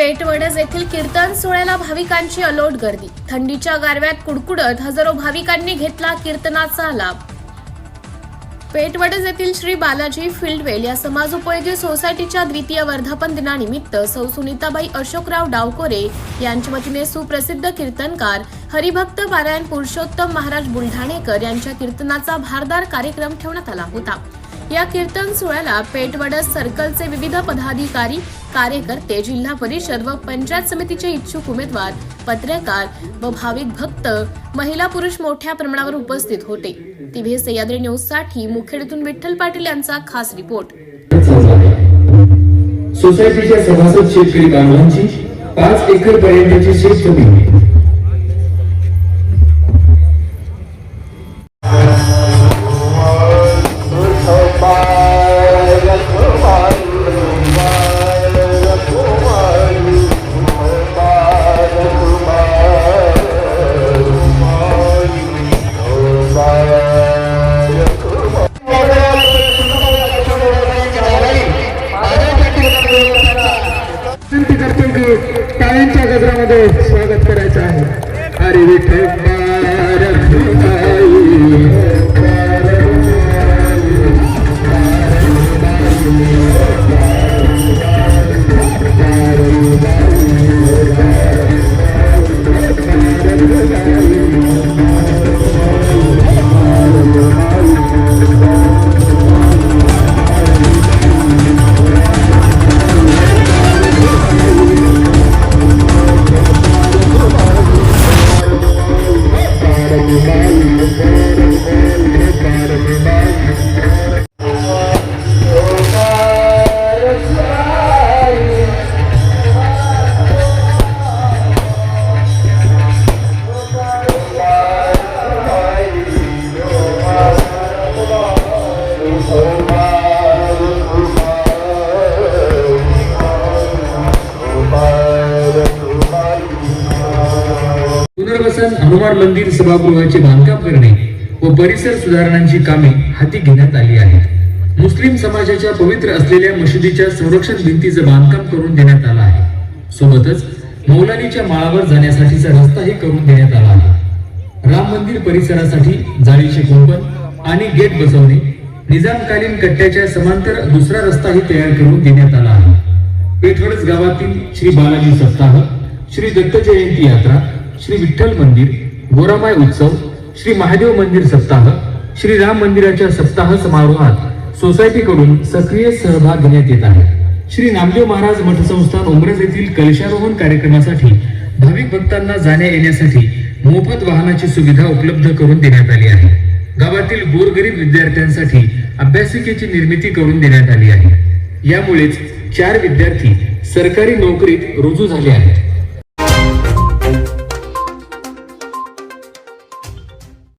पेटवडज येथील कीर्तन सोहळ्याला भाविकांची अलोट गर्दी. थंडीच्या गारव्यात कुडकुडत हजारो भाविकांनी घेतला कीर्तनाचा लाभ. पेटवडज येथील श्री बालाजी फिल्डवेल या समाजोपयोगी सोसायटीच्या द्वितीय वर्धापन दिनानिमित्त सौ सुनीताबाई अशोकराव डावकोरे यांच्या वतीने सुप्रसिद्ध कीर्तनकार हरिभक्त पारायण पुरुषोत्तम महाराज बुलढाणेकर यांच्या कीर्तनाचा भारदार कार्यक्रम ठेवण्यात आला होता. या कीर्तन सोहळ्याला पेठवडस सर्कलचे विविध पदाधिकारी कार्यकर्ते जिल्हा परिषद व पंचायत समितीचे इच्छुक उमेदवार पत्रकार व भाविक भक्त महिला पुरुष मोठ्या प्रमाणावर उपस्थित होते. तिभे सह्याद्री न्यूजसाठी मुखेडतून विठ्ठल पाटील यांचा खास रिपोर्ट. सोसायटीच्या सभासद शेतकरी बांधवांची पाच एकर पर्यंतची शेतजमीन टाळ्यांच्या स्वागत करायचं आहे. अरे विठ्ठल पुनर्वसन हनुमान मंदिर सभागृहाचे बांधकाम करणे व परिसर सुधारणांची कामे हाती घेण्यात आली आहेत. मुस्लिम समाजाच्या पवित्र असलेल्या मशिदीच्या संरक्षण भिंतीचं बांधकाम करून देण्यात आलं आहे. सोबतच मौलानीच्या माळावर जाण्यासाठीचा रस्ताही करून देण्यात आला आहे. राम मंदिर परिसरासाठी जाळीचे कुंपण आणि गेट बसवणे निजामकालीन कट्ट्याच्या समांतर दुसरा रस्ताही तयार करून देण्यात आला आहे. पेठवडस गावातील श्री बालाजी सप्ताह श्री दत्त जयंती यात्रा श्री विठ्ठल मंदिर गोरामाय उत्सव श्री महादेव मंदिर सप्ताह श्री राम मंदिराच्या सप्ताह समारोहात सोसायटीकडून सक्रिय सहभाग घेण्यात येत आहे. श्री नामदेव महाराज मठ संस्थान उमरज येथील कलशारोहण कार्यक्रमासाठी भाविक भक्तांना जाण्या येण्यासाठी मोफत वाहनाची सुविधा उपलब्ध करून देण्यात आली आहे. गावातील गोरगरीब विद्यार्थ्यांसाठी अभ्यासिकेची निर्मिती करून देण्यात आली आहे. यामुळेच चार विद्यार्थी सरकारी नोकरीत रुजू झाले आहेत.